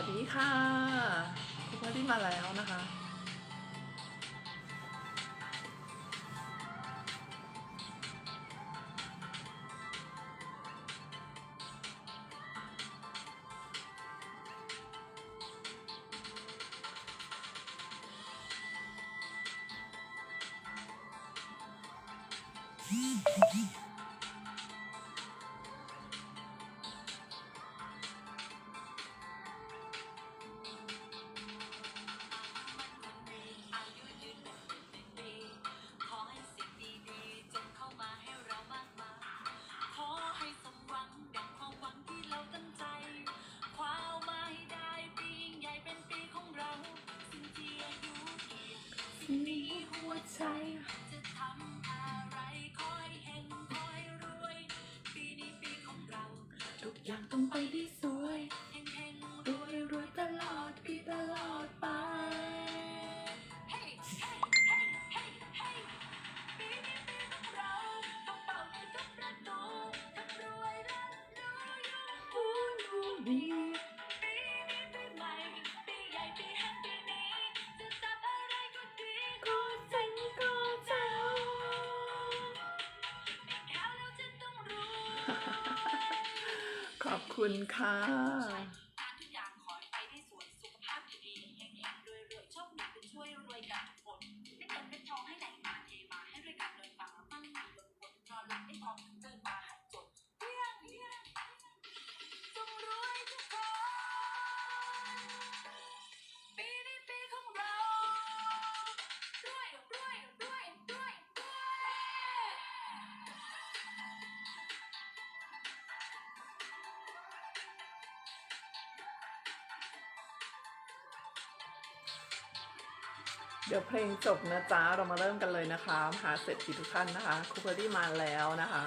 สวัสดีค่ะคุณพ่อที่มาแล้วนะคะอ ขอบคุณค่ะ เดี๋ยวเพลงจบนะจ๊ะ เรามาเริ่มกันเลยนะคะมหาเศรษฐีทุกท่านนะคะคูเปอรี่มาแล้วนะคะ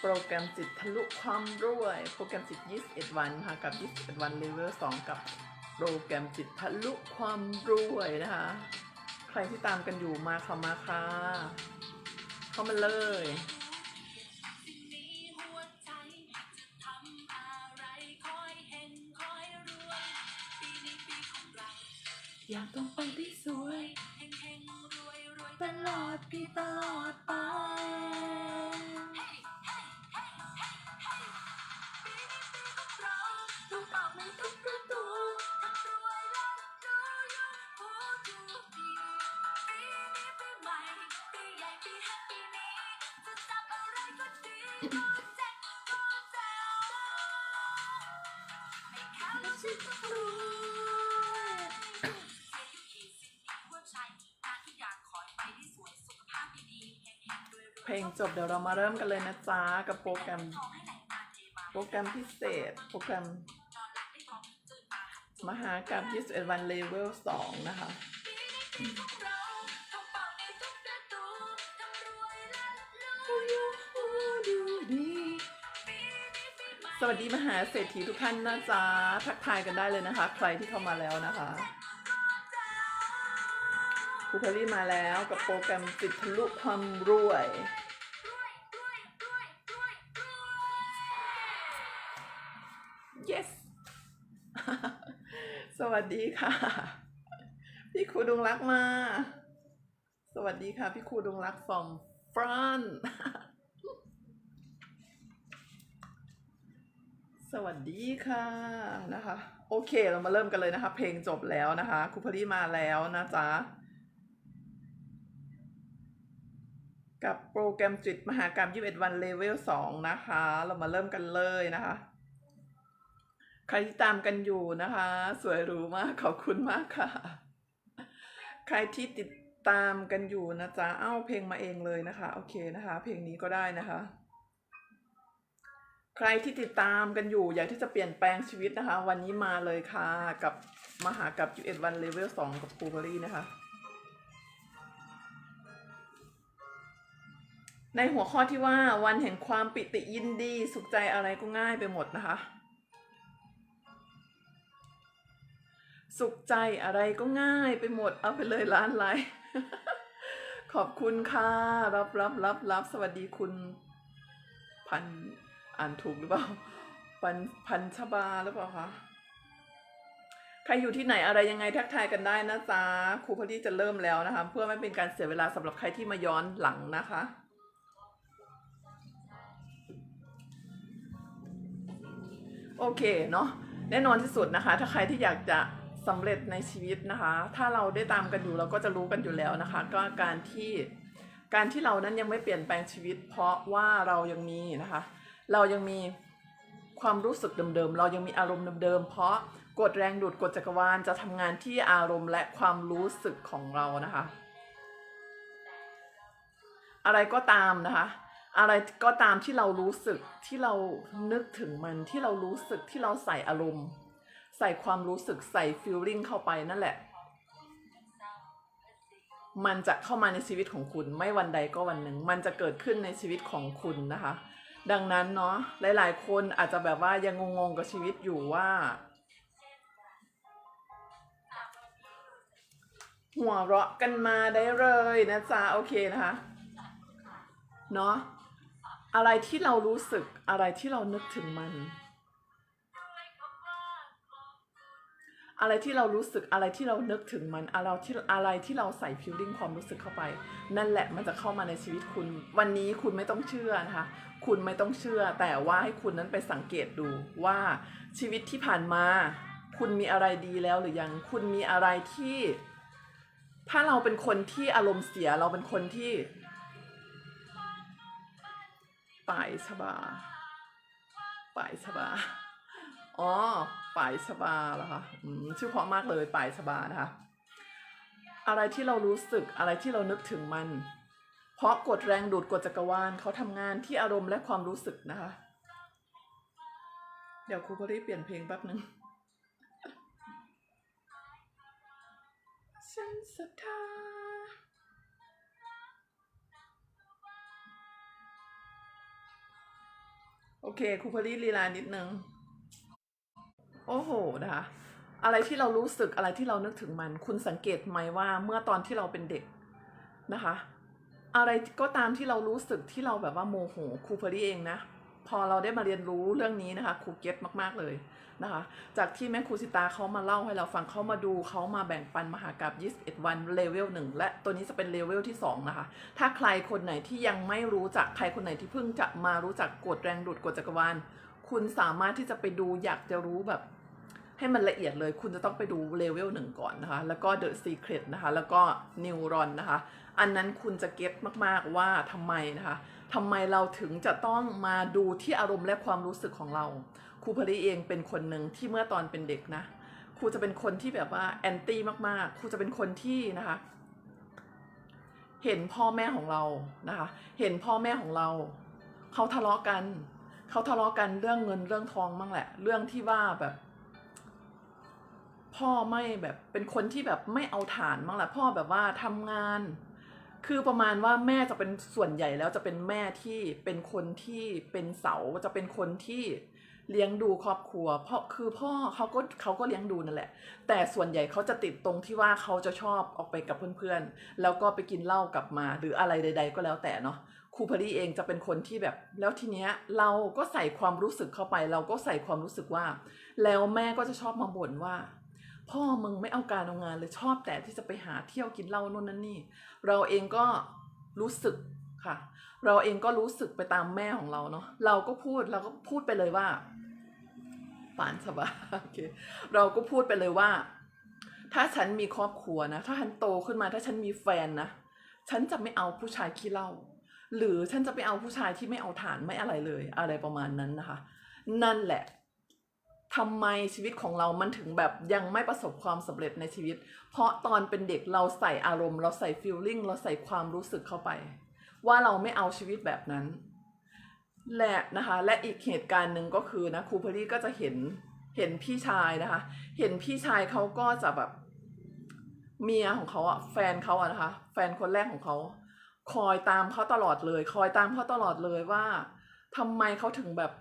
โปรแกรมจิตทะลุความรวย โปรแกรมจิต 21 วันค่ะกับ 21 วันเลเวล2กับโปรแกรมจิตทะลุความรวยนะคะ ใครที่ตามกันอยู่มาค่ะมาค่ะเข้ามาเลย อยากต้องไปได้สวยเฮงเฮงรวยรวยตลอดปีตลอดไปเฮ้เฮ้เฮ้เฮ้เฮ้ปีนี้ปีของเราต้องเป่าในทุกประตูทั้งรวยและรวยอยู่ผู้ดีปีนี้ปีใหม่ปีใหญ่ปีแห่งปีนี้จะจับอะไรก็ดีก็เจ๋งก็จ๋วไม่แค่แล้วฉันต้องร ลงจบเดี๋ยวเรามาเริ่มกันเลยนะจ๊ะกับโปรแกรม โปรแกรมพิเศษ โปรแกรม มหากับ 21 วันเลเวล 2 นะคะ สวัสดีมหาเศรษฐีทุกท่านนะจ๊ะ ทักทายกันได้เลยนะคะ ใครที่เข้ามาแล้วนะคะครูพลี่มาแล้วกับโปรแกรมจิตทะลุความรวย วัสดีค่ะ พี่ครูดวงรักมา สวัสดีค่ะ พี่ครูดวงรัก from France สวัสดีค่ะนะคะ โอเคเรามาเริ่มกันเลยนะคะ เพลงจบแล้วนะคะครูพอดีมาแล้วนะจ๊ะกับโปรแกรมจิตมหากรรม 21 วันเลเวล 2 นะคะ เรามาเริ่มกันเลยนะคะ ใครที่ตามกันอยู่นะคะ สวยหรูมากขอบคุณมากค่ะ ใครที่ติดตามกันอยู่นะจ๊ะเอ้าเพลงมาเองเลยนะคะ โอเคนะคะ เพลงนี้ก็ได้นะคะ ใครที่ติดตามกันอยู่ อยากที่จะเปลี่ยนแปลงชีวิตนะคะ วันนี้มาเลยค่ะ กับมหากับ21วันเลเวล2กับครูเบอรี่นะคะในหัวข้อที่ว่าวันแห่งความปิติยินดี สุขใจอะไรก็ง่ายไปหมดนะคะ สุขใจอะไรก็ง่ายไปหมดเอาไปเลยล้านไลค์ขอบคุณค่ะ รับรับรับรับสวัสดีคุณพันอ่านถูกหรือเปล่าปันพันชบาหรือเปล่าคะใครอยู่ที่ไหนอะไรยังไงทักทายกันได้นะจ๊ะครูพอดีจะเริ่มแล้วนะคะ เพื่อไม่เป็นการเสียเวลาสำหรับใครที่มาย้อนหลังนะคะโอเคเนาะแน่นอนที่สุดนะคะ ถ้าใครที่อยากจะ สำเร็จในชีวิตนะคะ ถ้าเราได้ตามกันอยู่เราก็จะรู้กันอยู่แล้วนะคะ ก็การที่การที่เรานั้นยังไม่เปลี่ยนแปลงชีวิต เพราะว่าเรายังมีนะคะ เรายังมีความรู้สึกเดิมๆ เรายังมีอารมณ์เดิมๆ เพราะกฎแรงดูดกฎจักรวาลจะทำงานที่อารมณ์และความรู้สึกของเรานะคะ อะไรก็ตามนะคะ อะไรก็ตามที่เรารู้สึกที่เรานึกถึงมันที่เรารู้สึกที่เราใส่อารมณ์ ใส่ความรู้สึกใส่ฟีลลิ่งเข้าไปนั่นแหละ มันจะเข้ามาในชีวิตของคุณ ไม่วันใดก็วันหนึ่ง มันจะเกิดขึ้นในชีวิตของคุณนะคะ ดังนั้นเนาะหลาย ๆ คนอาจจะแบบว่ายังงงๆกับชีวิตอยู่ว่า หัวเราะกันมาได้เลยนะจ๊ะโอเคนะคะเนาะอะไรที่เรารู้สึกอะไรที่เรานึกถึงมัน อะไรที่เรารู้สึกอะไรที่เรานึกถึงมันอะไรที่อะไรที่เราใส่ฟิลลิ่งความรู้สึกเข้าไป นั่นแหละมันจะเข้ามาในชีวิตคุณ วันนี้คุณไม่ต้องเชื่อนะคะคุณไม่ต้องเชื่อ แต่ว่าให้คุณนั้นไปสังเกตดูว่าชีวิตที่ผ่านมา คุณมีอะไรดีแล้วหรือยังคุณมีอะไรที่ ถ้าเราเป็นคนที่อารมณ์เสียเราเป็นคนที่ป่ายชบาป่ายชบาอ๋อ ป่ายชบาเหรอคะชื่อเพราะมากเลยป่ายชบานะคะ อะไรที่เรารู้สึกอะไรที่เรานึกถึงมัน เพราะกฎแรงดูดกฎจักรวาลเขาทำงานที่อารมณ์และความรู้สึกนะคะ เดี๋ยวครูพอดีเปลี่ยนเพลงแป๊บนึงฉันศรัทธาโอเคครูพอดีลีลานิดนึง โอ้โหนะคะอะไรที่เรารู้สึกอะไรที่เรานึกถึงมัน คุณสังเกตไหมว่าเมื่อตอนที่เราเป็นเด็กนะคะ อะไรก็ตามที่เรารู้สึกที่เราแบบว่าโมโหครูเพอรี่เองนะ พอเราได้มาเรียนรู้เรื่องนี้นะคะครูเก็ตมากๆเลยนะคะ จากที่แม่ครูสิตาเขามาเล่าให้เราฟังเขามาดูเขามาแบ่งปันมหากราบ21 วันเลเวลหนึ่งและตัวนี้จะเป็นเลเวลที่ 2 นะคะ ถ้าใครคนไหนที่ยังไม่รู้จักใครคนไหนที่เพิ่งจะมารู้จักกฎแรงดูดกฎจักรวาลคุณสามารถที่จะไปดูอยากจะรู้แบบ ให้มันละเอียดเลย คุณจะต้องไปดูเลเวลหนึ่งก่อนนะคะ แล้วก็ The Secret นะคะ แล้วก็ Neuron นะคะ อันนั้นคุณจะเก็ตมากๆว่าทำไมนะคะทำไมเราถึงจะต้องมาดูที่อารมณ์และความรู้สึกของเรา ครูพลีเองเป็นคนหนึ่งที่เมื่อตอนเป็นเด็กนะ ครูจะเป็นคนที่แบบว่าแอนตี้มากๆ ครูจะเป็นคนที่นะคะ เห็นพ่อแม่ของเรานะคะ เห็นพ่อแม่ของเรา เขาทะเลาะกัน เขาทะเลาะกันเรื่องเงินเรื่องทองมั่งแหละ เรื่องที่ว่าแบบ พ่อไม่แบบเป็นคนที่แบบไม่เอาฐานมั่งแหละพ่อแบบว่าทำงาน คือประมาณว่าแม่จะเป็นส่วนใหญ่แล้วจะเป็นแม่ที่เป็นคนที่เป็นเสาจะเป็นคนที่เลี้ยงดูครอบครัว เพราะคือพ่อเขาก็เขาก็เลี้ยงดูนั่นแหละ แต่ส่วนใหญ่เขาจะติดตรงที่ว่าเขาจะชอบออกไปกับเพื่อนๆ แล้วก็ไปกินเหล้ากลับมา หรืออะไรใด ๆ ก็แล้วแต่เนาะครูพอดีเองจะเป็นคนที่แบบ แล้วทีเนี้ยเราก็ใส่ความรู้สึกเข้าไป เราก็ใส่ความรู้สึกว่า แล้วแม่ก็จะชอบมาบ่นว่า พ่อมึงไม่เอาการเอางานเลยชอบแต่ที่จะไปหาเที่ยวกินเหล้านู่นนั่นนี่ เราเองก็รู้สึกค่ะ เราเองก็รู้สึกไปตามแม่ของเราเนาะเราก็พูดเราก็พูดไปเลยว่าปานสบายโอเคเราก็พูดไปเลยว่า ถ้าฉันมีครอบครัวนะถ้าฉันโตขึ้นมาถ้าฉันมีแฟนนะฉันจะไม่เอาผู้ชายขี้เหล้าหรือฉันจะไปเอาผู้ชายที่ไม่เอาฐานไม่อะไรเลย อะไรประมาณนั้นนะคะ นั่นแหละ ทำไมชีวิตของเรามันถึงแบบยังไม่ประสบความสำเร็จในชีวิต เพราะตอนเป็นเด็กเราใส่อารมณ์ เราใส่ฟีลลิ่งเราใส่ความรู้สึกเข้าไป ว่าเราไม่เอาชีวิตแบบนั้น และนะคะและอีกเหตุการณ์หนึ่งก็คือนะครูเพอรี่ก็จะเห็นเห็นพี่ชายนะคะ เห็นพี่ชายเขาก็จะแบบเมียของเขาอะแฟนเขาอะนะคะ แฟนคนแรกของเขา คอยตามเขาตลอดเลย คอยตามเขาตลอดเลยว่าทำไมเขาถึงแบบ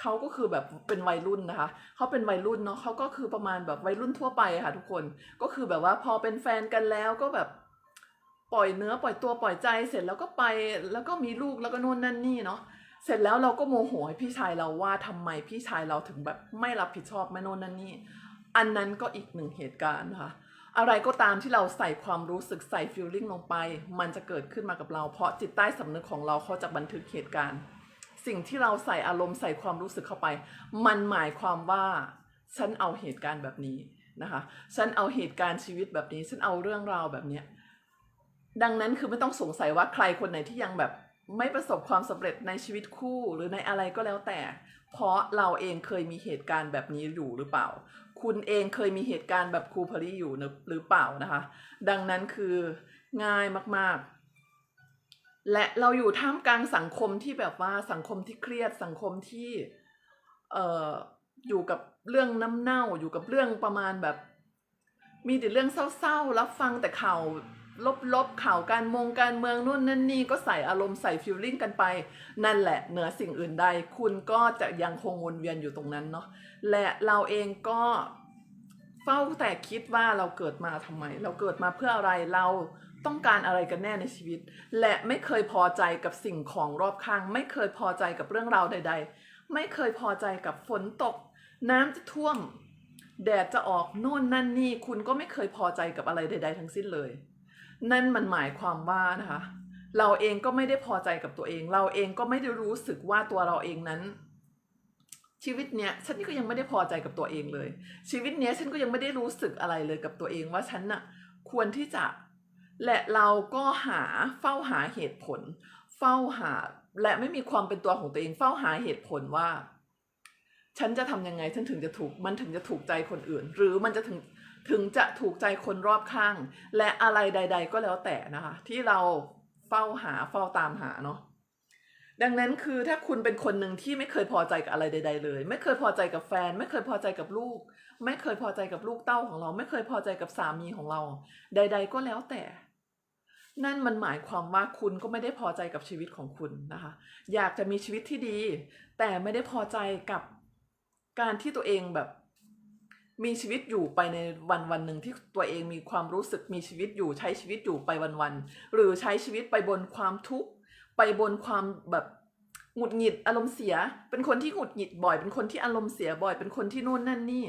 เขาก็คือแบบเป็นวัยรุ่นนะคะเขาเป็นวัยรุ่นเนาะเขาก็คือประมาณแบบวัยรุ่นทั่วไปค่ะ ทุกคนก็คือแบบว่าพอเป็นแฟนกันแล้วก็แบบปล่อยเนื้อปล่อยตัวปล่อยใจเสร็จแล้วก็ไปแล้วก็มีลูกแล้วก็นู่นนั่นนี่เนาะเสร็จแล้วเราก็โมโหให้พี่ชายเราว่าทำไมพี่ชายเราถึงแบบไม่รับผิดชอบไม่โน่นนั่นนี่อันนั้นก็อีกหนึ่งเหตุการณ์นะคะอะไรก็ตามที่เราใส่ความรู้สึกใส่ feeling ลงไป มันจะเกิดขึ้นมากับเรา เพราะจิตใต้สำนึกของเราเขาจะบันทึกเหตุการณ์ สิ่งที่เราใส่อารมณ์ใส่ความรู้สึกเข้าไป มันหมายความว่าฉันเอาเหตุการณ์แบบนี้นะคะฉันเอาเหตุการณ์ชีวิตแบบนี้ ฉันเอาเรื่องราวแบบเนี้ยดังนั้นคือไม่ต้องสงสัยว่าใครคนไหนที่ยังแบบไม่ประสบความสำเร็จในชีวิตคู่หรือในอะไรก็แล้วแต่ เพราะเราเองเคยมีเหตุการณ์แบบนี้อยู่หรือเปล่า คุณเองเคยมีเหตุการณ์แบบครูพารีอยู่หรือเปล่านะคะ ดังนั้นคือง่ายมากๆ และเราอยู่ท่ามกลางสังคมที่แบบว่าสังคมที่เครียดสังคมที่เอ่ออยู่กับเรื่องน้ำเน่าอยู่กับเรื่องประมาณแบบ มีแต่เรื่องเศร้าๆ รับฟังแต่ข่าวลบๆข่าวการมงการเมืองนู่นนั่นนี่ก็ใส่อารมณ์ใส่ฟิลลิ่งกันไป นั่นแหละเหนือสิ่งอื่นใด คุณก็จะยังคงวนเวียนอยู่ตรงนั้นเนาะและเราเองก็เฝ้าแต่คิดว่าเราเกิดมาทำไม เราเกิดมาเพื่ออะไรเรา ต้องการอะไรกันแน่ในชีวิต และไม่เคยพอใจกับสิ่งของรอบข้าง ไม่เคยพอใจกับเรื่องราวใด ๆ ไม่เคยพอใจกับฝนตก น้ำจะท่วม แดดจะออกโน่นนั่นนี่ คุณก็ไม่เคยพอใจกับอะไรใด ๆ ทั้งสิ้นเลย นั่นมันหมายความว่านะคะเราเองก็ไม่ได้พอใจกับตัวเอง เราเองก็ไม่ได้รู้สึกว่าตัวเราเองนั้น ชีวิตเนี้ยฉันก็ยังไม่ได้พอใจกับตัวเองเลย ชีวิตเนี้ยฉันก็ยังไม่ได้รู้สึกอะไรเลยกับตัวเองว่าฉันน่ะควรที่จะ และเราก็หาเฝ้าหาเหตุผล เฝ้าหาและไม่มีความเป็นตัวของตัวเอง เฝ้าหาเหตุผลว่า ฉันจะทำยังไงฉันถึงจะถูกมันถึงจะถูกใจคนอื่น หรือมันจะถึงถึงจะถูกใจคนรอบข้าง และอะไรใด ๆ ก็แล้วแต่นะคะ ที่เราเฝ้าหาเฝ้าตามหาเนาะดังนั้นคือถ้าคุณเป็นคนหนึ่งที่ไม่เคยพอใจกับอะไรใด ๆ เลย ไม่เคยพอใจกับแฟน ไม่เคยพอใจกับลูก ไม่เคยพอใจกับลูกเต้าของเรา ไม่เคยพอใจกับสามีของเรา ใด ๆ ก็แล้วแต่ นั่นมันหมายความว่าคุณก็ไม่ได้พอใจกับชีวิตของคุณนะคะ อยากจะมีชีวิตที่ดี แต่ไม่ได้พอใจกับการที่ตัวเองแบบ มีชีวิตอยู่ไปในวันวันหนึ่งที่ตัวเองมีความรู้สึกมีชีวิตอยู่ใช้ชีวิตอยู่ไปวันวันหรือใช้ชีวิตไปบนความทุกข์ไปบนความแบบหงุดหงิดอารมณ์เสีย เป็นคนที่หงุดหงิดบ่อย เป็นคนที่อารมณ์เสียบ่อย เป็นคนที่นู่นนั่นนี่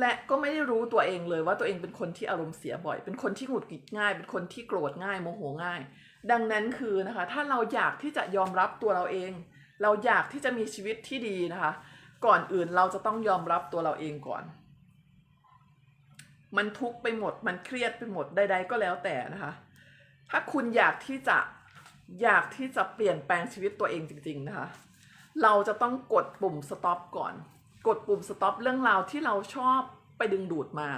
และก็ไม่ได้รู้ตัวเองเลยว่าตัวเองเป็นคนที่อารมณ์เสียบ่อย เป็นคนที่หงุดหงิดง่าย เป็นคนที่โกรธง่ายโมโหง่าย ดังนั้นคือนะคะ ถ้าเราอยากที่จะยอมรับตัวเราเอง เราอยากที่จะมีชีวิตที่ดีนะคะ ก่อนอื่นเราจะต้องยอมรับตัวเราเองก่อน มันทุกข์ไปหมด มันเครียดไปหมดใดๆก็แล้วแต่นะคะ ถ้าคุณอยากที่จะอยากที่จะเปลี่ยนแปลงชีวิตตัวเองจริง ๆนะคะ เราจะต้องกดปุ่ม stop ก่อน กดปุ่ม stop เรื่องราวที่เราชอบไปดึงดูดมา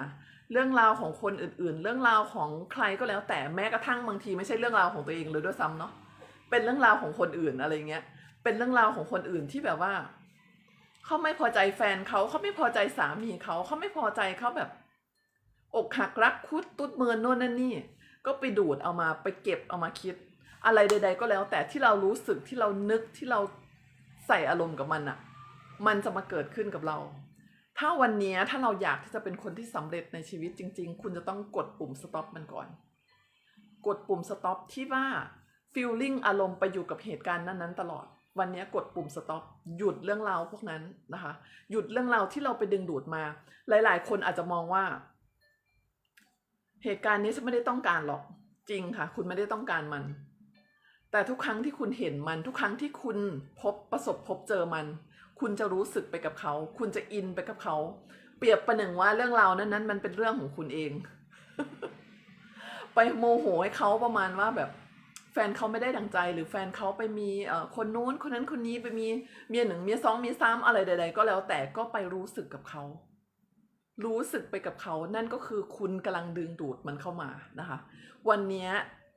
เรื่องราวของคนอื่นๆ เรื่องราวของใครก็แล้วแต่แม้กระทั่งบางทีไม่ใช่เรื่องราวของตัวเองเลยด้วยซ้ำเนาะเป็นเรื่องราวของคนอื่นอะไรเงี้ย เป็นเรื่องราวของคนอื่นที่แบบว่าเขาไม่พอใจแฟนเขาเขาไม่พอใจสามีเขาเขาไม่พอใจเขาแบบ อกหักรักคุดตุดเมินโน่นนั่นนี่ ก็ไปดูดเอามาไปเก็บเอามาคิด อะไรใด ๆ ก็แล้วแต่ที่เรารู้สึกที่เรานึกที่เราใส่อารมณ์กับมันอะ มันจะมาเกิดขึ้นกับเรา ถ้าวันนี้ถ้าเราอยากที่จะเป็นคนที่สำเร็จในชีวิตจริง ๆ คุณจะต้องกดปุ่ม stop มันก่อน กดปุ่ม stop ที่ว่า feeling อารมณ์ไปอยู่กับเหตุการณ์นั้นๆตลอด วันนี้กดปุ่ม stop หยุดเรื่องราวพวกนั้นนะคะ หยุดเรื่องราวที่เราไปดึงดูดมา หลาย ๆ คนอาจจะมองว่า เหตุการณ์นี้ฉันไม่ได้ต้องการหรอกจริงค่ะ คุณไม่ได้ต้องการมัน แต่ทุกครั้งที่คุณเห็นมัน ทุกครั้งที่คุณพบประสบพบเจอมัน คุณจะรู้สึกไปกับเขา คุณจะอินไปกับเขา เปรียบประหนึ่งว่าเรื่องราวนั้นนั้นมันเป็นเรื่องของคุณเอง ไปโมโหให้เขาประมาณว่าแบบ แฟนเขาไม่ได้ดังใจ หรือแฟนเขาไปมีคนนู้นคนนั้นคนนี้ไปมีเมียหนึ่งเมียสองเมียสามอะไรใด ๆ ก็แล้วแต่ก็ไปรู้สึกกับเขา รู้สึกไปกับเขา นั่นก็คือคุณกำลังดึงดูดมันเข้ามานะคะ วันนี้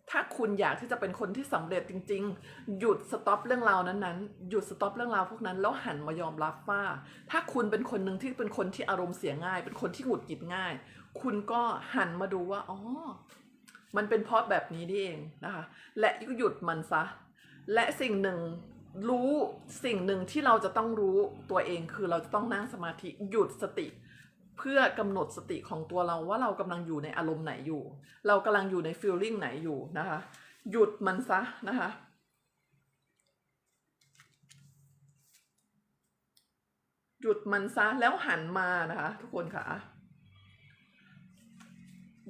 ถ้าคุณอยากที่จะเป็นคนที่สำเร็จจริง ๆ หยุดสต็อปเรื่องราวนั้นๆ หยุดสต็อปเรื่องราวพวกนั้นแล้วหันมายอมรับว่า ถ้าคุณเป็นคนหนึ่งที่เป็นคนที่อารมณ์เสียง่าย เป็นคนที่หงุดหงิดง่าย คุณก็หันมาดูว่าอ๋อมันเป็นเพราะแบบนี้นี่เองนะคะ และหยุดมันซะ และสิ่งหนึ่งรู้สิ่งหนึ่งที่เราจะต้องรู้ตัวเองคือเราจะต้องนั่งสมาธิหยุดสติ เพื่อกำหนดสติของตัวเราว่าเรากำลังอยู่ในอารมณ์ไหนอยู่ เรากำลังอยู่ในฟีลลิ่งไหนอยู่นะคะ หยุดมันซะนะคะหหยุดมันซะแล้วหันมานะคะ ทุกคนค่ะ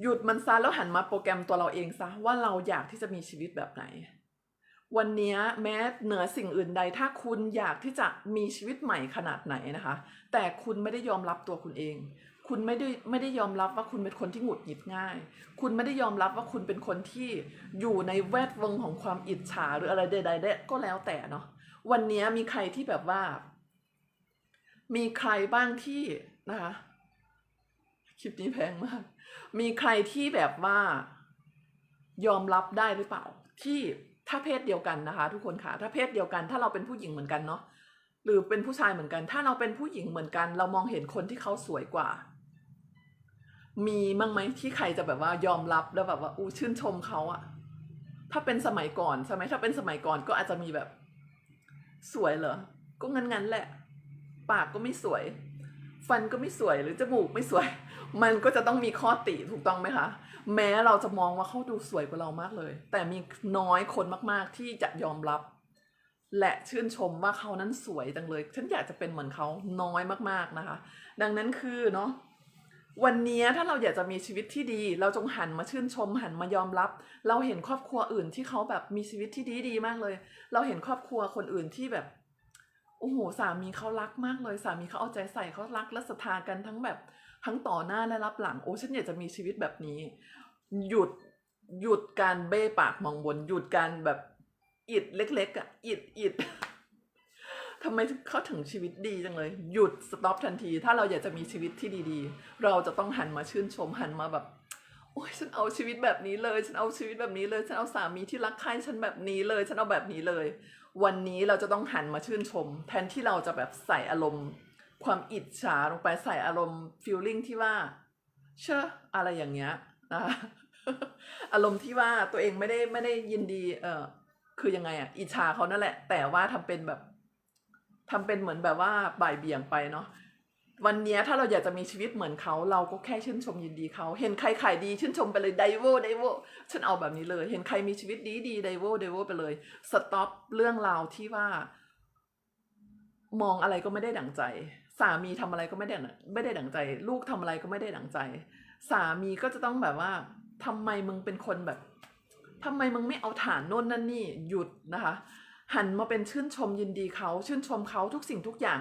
หยุดมันซะแล้วหันมาโปรแกรมตัวเราเองซะว่าเราอยากที่จะมีชีวิตแบบไหน วันนี้แม้เหนือสิ่งอื่นใด ถ้าคุณอยากที่จะมีชีวิตใหม่ขนาดไหนนะคะ แต่คุณไม่ได้ยอมรับตัวคุณเอง คุณไม่ได้ไม่ได้ยอมรับว่าคุณเป็นคนที่หงุดหงิดง่าย คุณไม่ได้ยอมรับว่าคุณเป็นคนที่อยู่ในแวดวงของความอิจฉาหรืออะไรใดๆก็แล้วแต่เนาะวันนี้มีใครที่แบบว่า มีใครบ้างที่นะคะคลิปนี้แพงมาก มีใครที่แบบว่า ยอมรับได้หรือเปล่า ที่ ถ้าเพศเดียวกันนะคะ ทุกคนค่ะ ถ้าเพศเดียวกัน ถ้าเราเป็นผู้หญิงเหมือนกันเนาะหรือเป็นผู้ชายเหมือนกัน ถ้าเราเป็นผู้หญิงเหมือนกัน เรามองเห็นคนที่เขาสวยกว่า มีมั้งไหมที่ใครจะแบบว่ายอมรับแล้วแบบว่าอู้ชื่นชมเขาอะถ้าเป็นสมัยก่อนใช่ไหมถ้าเป็นสมัยก่อนก็อาจจะมีแบบ สวยเหรอก็งั้นๆแหละ ปากก็ไม่สวย ฟันก็ไม่สวยหรือจมูกไม่สวย มันก็จะต้องมีข้อติถูกต้องไหมคะ แม้เราจะมองว่าเขาดูสวยกว่าเรามากเลย แต่มีน้อยคนมากๆที่จะยอมรับ และชื่นชมว่าเขานั้นสวยจังเลย ฉันอยากจะเป็นเหมือนเขาน้อยมากๆนะคะ ดังนั้นคือเนาะวันนี้ถ้าเราอยากจะมีชีวิตที่ดี เราจงหันมาชื่นชม หันมายอมรับ เราเห็นครอบครัวอื่นที่เขาแบบมีชีวิตที่ดีดีมากเลย เราเห็นครอบครัวคนอื่นที่แบบโอ้โหสามีเขารักมากเลย สามีเขาเอาใจใส่เขารักและศรัทธากันทั้งแบบ ทั้งต่อหน้าและรับหลังโอ้ฉันอยากจะมีชีวิตแบบนี้ หยุดหยุดการเบ้ปากมองบน หยุดการแบบอิดเล็กๆอะอิดอิดทำไมเขาถึงชีวิตดีจังเลย หยุดสต็อปทันที ถ้าเราอยากจะมีชีวิตที่ดีๆ เราจะต้องหันมาชื่นชมหันมาแบบโอ้ยฉันเอาชีวิตแบบนี้เลย ฉันเอาชีวิตแบบนี้เลย ฉันเอาสามีที่รักใคร่ฉันแบบนี้เลย ฉันเอาแบบนี้เลย วันนี้เราจะต้องหันมาชื่นชม แทนที่เราจะแบบใส่อารมณ์ ความอิจฉาลงไปใส่อารมณ์ฟีลลิ่งที่ว่า เชื่ออะไรอย่างเงี้ยนะคะอารมณ์ที่ว่าตัวเองไม่ได้ไม่ได้ยินดี เออคือยังไงอะอิจฉาเขานั่นแหละ แต่ว่าทำเป็นแบบทำเป็นเหมือนแบบว่าบ่ายเบี่ยงไปเนาะวันนี้ถ้าเราอยากจะมีชีวิตเหมือนเขา เราก็แค่ชื่นชมยินดีเขาเห็นใครขายดีชื่นชมไปเลยไดโวไดโวฉันเอาแบบนี้เลย เห็นใครมีชีวิตดีดีไดโวไดโวไปเลยสต็อปเรื่องราวที่ว่า มองอะไรก็ไม่ได้ดั่งใจ สามีทำอะไรก็ไม่ได้ไม่ได้ดั่งใจ ลูกทำอะไรก็ไม่ได้ดั่งใจ สามีก็จะต้องแบบว่าทำไมมึงเป็นคนแบบทำไมมึงไม่เอาฐานโน่นนั่นนี่หยุดนะคะ หันมาเป็นชื่นชมยินดีเขาชื่นชมเขาทุกสิ่งทุกอย่าง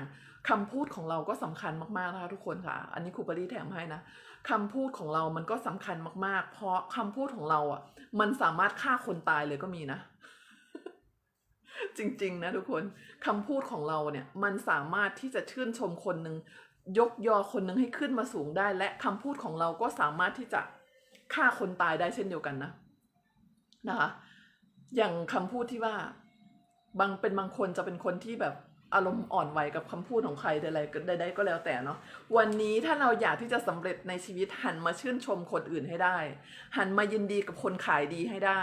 คำพูดของเราก็สำคัญมากๆนะคะทุกคนค่ะ อันนี้ครูปรีแถมให้นะคำพูดของเรามันก็สำคัญมากๆ เพราะคำพูดของเราอะ มันสามารถฆ่าคนตายเลยก็มีนะ จริง ๆ นะทุกคนคำพูดของเราเนี่ย มันสามารถที่จะชื่นชมคนหนึ่งยกยอคนหนึ่งให้ขึ้นมาสูงได้ และคำพูดของเราก็สามารถที่จะฆ่าคนตายได้เช่นเดียวกันนะนะคะ อย่างคำพูดที่ว่า บางเป็นบางคนจะเป็นคนที่แบบอารมณ์อ่อนไหวกับคำพูดของใครใดๆก็ใดๆก็แล้วแต่เนาะวันนี้ถ้าเราอยากที่จะสำเร็จในชีวิตหันมาชื่นชมคนอื่นให้ได้ หันมายินดีกับคนขายดีให้ได้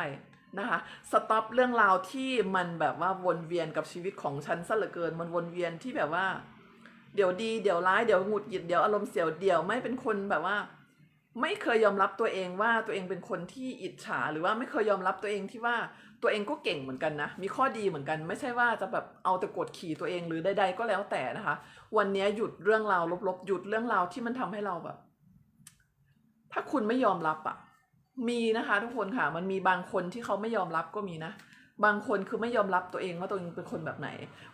นะคะสต็อปเรื่องราวที่มันแบบว่าวนเวียนกับชีวิตของฉันซะเหลือเกิน มันวนเวียนที่แบบว่า เดี๋ยวดีเดี๋ยวร้ายเดี๋ยวหงุดหงิดเดี๋ยวอารมณ์เสียวเดี๋ยวไม่เป็นคนแบบว่า ไม่เคยยอมรับตัวเองว่าตัวเองเป็นคนที่อิจฉาหรือว่าไม่เคยยอมรับตัวเองที่ว่าตัวเองก็เก่งเหมือนกันนะ มีข้อดีเหมือนกัน ไม่ใช่ว่าจะแบบเอาแต่กดขี่ตัวเองหรือใดๆก็แล้วแต่นะคะ วันนี้หยุดเรื่องราวลบๆหยุดเรื่องราวที่มันทำให้เราแบบ ถ้าคุณไม่ยอมรับอะ มีนะคะทุกคนค่ะ มันมีบางคนที่เขาไม่ยอมรับก็มีนะ บางคนคือไม่ยอมรับตัวเองว่าตัวเองเป็นคนแบบไหน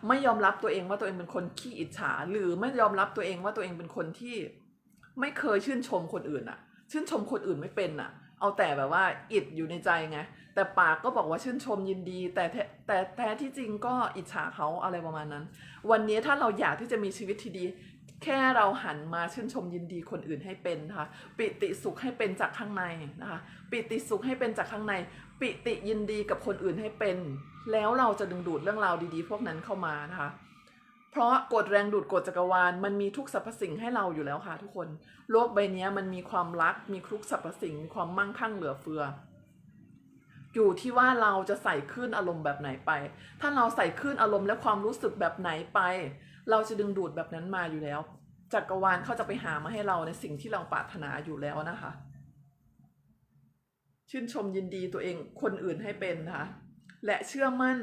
ไม่ยอมรับตัวเองว่าตัวเองเป็นคนขี้อิจฉา หรือไม่ยอมรับตัวเองว่าตัวเองเป็นคนที่ไม่เคยชื่นชมคนอื่นอะชื่นชมคนอื่นไม่เป็นอะเอาแต่แบบว่าอิดอยู่ในใจไง แต่ปากก็บอกว่าชื่นชมยินดี แต่แท้แต่แท้ที่จริงก็อิจฉาเขาอะไรประมาณนั้น วันนี้ถ้าเราอยากที่จะมีชีวิตที่ดี แค่เราหันมาชื่นชมยินดีคนอื่นให้เป็นนะคะปิติสุขให้เป็นจากข้างในนะคะปิติสุขให้เป็นจากข้างใน ปิติยินดีกับคนอื่นให้เป็น แล้วเราจะดึงดูดเรื่องราวดีๆ พวกนั้นเข้ามานะคะเพราะกฎแรงดูดกฎจักรวาลมันมีทุกสรรพสิ่งให้เราอยู่แล้วค่ะทุกคน โลกใบนี้มันมีความรักมีทุกสรรพสิ่งมีความมั่งคั่งเหลือเฟือ อยู่ที่ว่าเราจะใส่คลื่นอารมณ์แบบไหนไป ถ้าเราใส่คลื่นอารมณ์และความรู้สึกแบบไหนไป เราจะดึงดูดแบบนั้นมาอยู่แล้วจักรวาลเขาจะไปหามาให้เราในสิ่งที่เราปรารถนาอยู่แล้วนะคะ ชื่นชมยินดีตัวเองคนอื่นให้เป็นนะคะ และเชื่อมั่น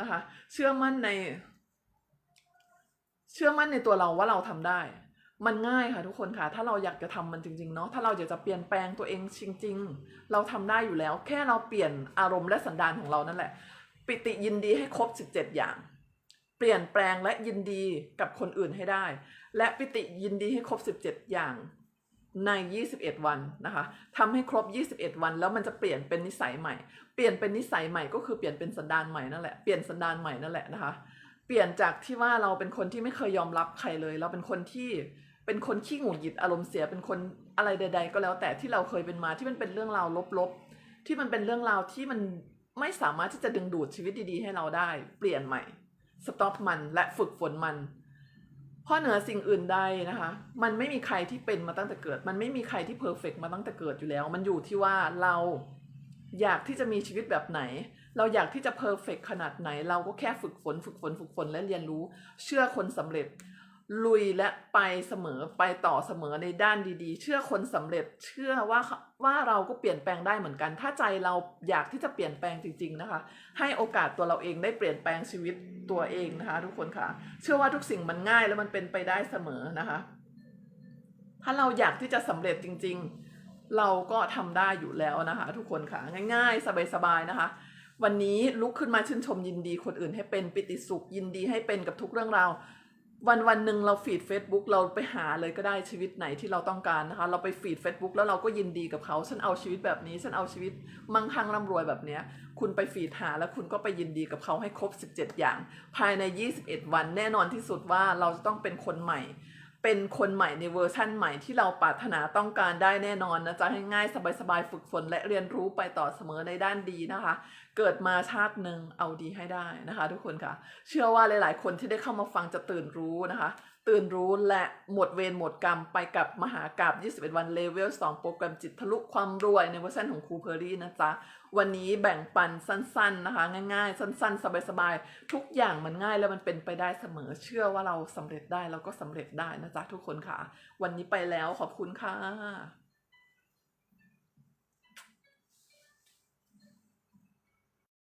นะคะ เชื่อมั่นใน เชื่อมั่นในตัวเราว่าเราทำได้ มันง่ายค่ะทุกคนค่ะ ถ้าเราอยากจะทำมันจริงๆเนาะถ้าเราอยากจะเปลี่ยนแปลงตัวเองจริง ๆ เราทำได้อยู่แล้ว แค่เราเปลี่ยนอารมณ์และสันดานของเรานั่นแหละ ปิติยินดีให้ครบ 17 อย่าง เปลี่ยนแปลงและยินดีกับคนอื่นให้ได้ และปิติยินดีให้ครบ 17 อย่างใน 21 วันนะคะทำให้ครบ 21 วัน แล้วมันจะเปลี่ยนเป็นนิสัยใหม่ เปลี่ยนเป็นนิสัยใหม่ก็คือเปลี่ยนเป็นสันดานใหม่นั่นแหละ เปลี่ยนสันดานใหม่นั่นแหละนะคะ เปลี่ยนจากที่ว่าเราเป็นคนที่ไม่เคยยอมรับใครเลย เราเป็นคนที่เป็นคนขี้หงุดหงิดอารมณ์เสีย เป็นคนอะไรใด ๆ ก็แล้วแต่ที่เราเคยเป็นมาที่มันเป็นเรื่องราวลบๆ ที่มันเป็นเรื่องราวที่มันไม่สามารถที่จะดึงดูดชีวิตดีๆ ให้เราได้ เปลี่ยนใหม่ สต็อปมันและฝึกฝนมัน เพราะเหนือสิ่งอื่นใดนะคะ มันไม่มีใครที่เป็นมาตั้งแต่เกิด มันไม่มีใครที่เพอร์เฟกมาตั้งแต่เกิดอยู่แล้ว มันอยู่ที่ว่าเราอยากที่จะมีชีวิตแบบไหน เราอยากที่จะเพอร์เฟกขนาดไหน เราก็แค่ฝึกฝน ฝึกฝน ฝึกฝนและเรียนรู้ เชื่อคนสำเร็จ ลุยและไปเสมอไปต่อเสมอในด้านดีๆ เชื่อคนสำเร็จเชื่อว่าว่าเราก็เปลี่ยนแปลงได้เหมือนกัน ถ้าใจเราอยากที่จะเปลี่ยนแปลงจริง ๆนะคะ ให้โอกาสตัวเราเองได้เปลี่ยนแปลงชีวิตตัวเองนะคะ ทุกคนค่ะ เชื่อว่าทุกสิ่งมันง่ายแล้วมันเป็นไปได้เสมอนะคะ ถ้าเราอยากที่จะสำเร็จจริง ๆ เราก็ทำได้อยู่แล้วนะคะ ทุกคนค่ะ ง่ายๆ สบายๆนะคะวันนี้ลุกขึ้นมาชื่นชมยินดีคนอื่นให้เป็นปิติสุขยินดีให้เป็นกับทุกเรื่องราว วันวันหนึ่งเราฟีด Facebook เราไปหาเลยก็ได้ชีวิตไหนที่เราต้องการนะคะ เราไปฟีด Facebook แล้วเราก็ยินดีกับเขา ฉันเอาชีวิตแบบนี้ ฉันเอาชีวิตมั่งคั่งร่ำรวยแบบเนี้ย คุณไปฟีดหาแล้วคุณก็ไปยินดีกับเขาให้ครบ 17 อย่าง ภายใน 21 วันแน่นอนที่สุดว่าเราจะต้องเป็นคนใหม่ เป็นคนใหม่ในเวอร์ชั่นใหม่ที่เราปรารถนาต้องการได้แน่นอนนะจ๊ะให้ง่ายสบายๆฝึกฝนและเรียนรู้ไปต่อเสมอในด้านดีนะคะ เกิดมาชาติหนึ่งเอาดีให้ได้นะคะ ทุกคนค่ะ เชื่อว่าหลายๆ คนที่ได้เข้ามาฟังจะตื่นรู้นะคะ ตื่นรู้และหมดเวรหมดกรรมไปกับมหากราบ21 วันเลเวล 2 โปรแกรมจิตทะลุความรวยในเวอร์ชันของครูเพอรี่นะจ๊ะ วันนี้แบ่งปันสั้นๆนะคะ ง่าย ๆ สั้น ๆ สบายๆ ทุกอย่างมันง่ายแล้วมันเป็นไปได้เสมอเชื่อว่าเราสำเร็จได้เราก็สำเร็จได้นะจ๊ะทุกคนค่ะ วันนี้ไปแล้วขอบคุณค่ะ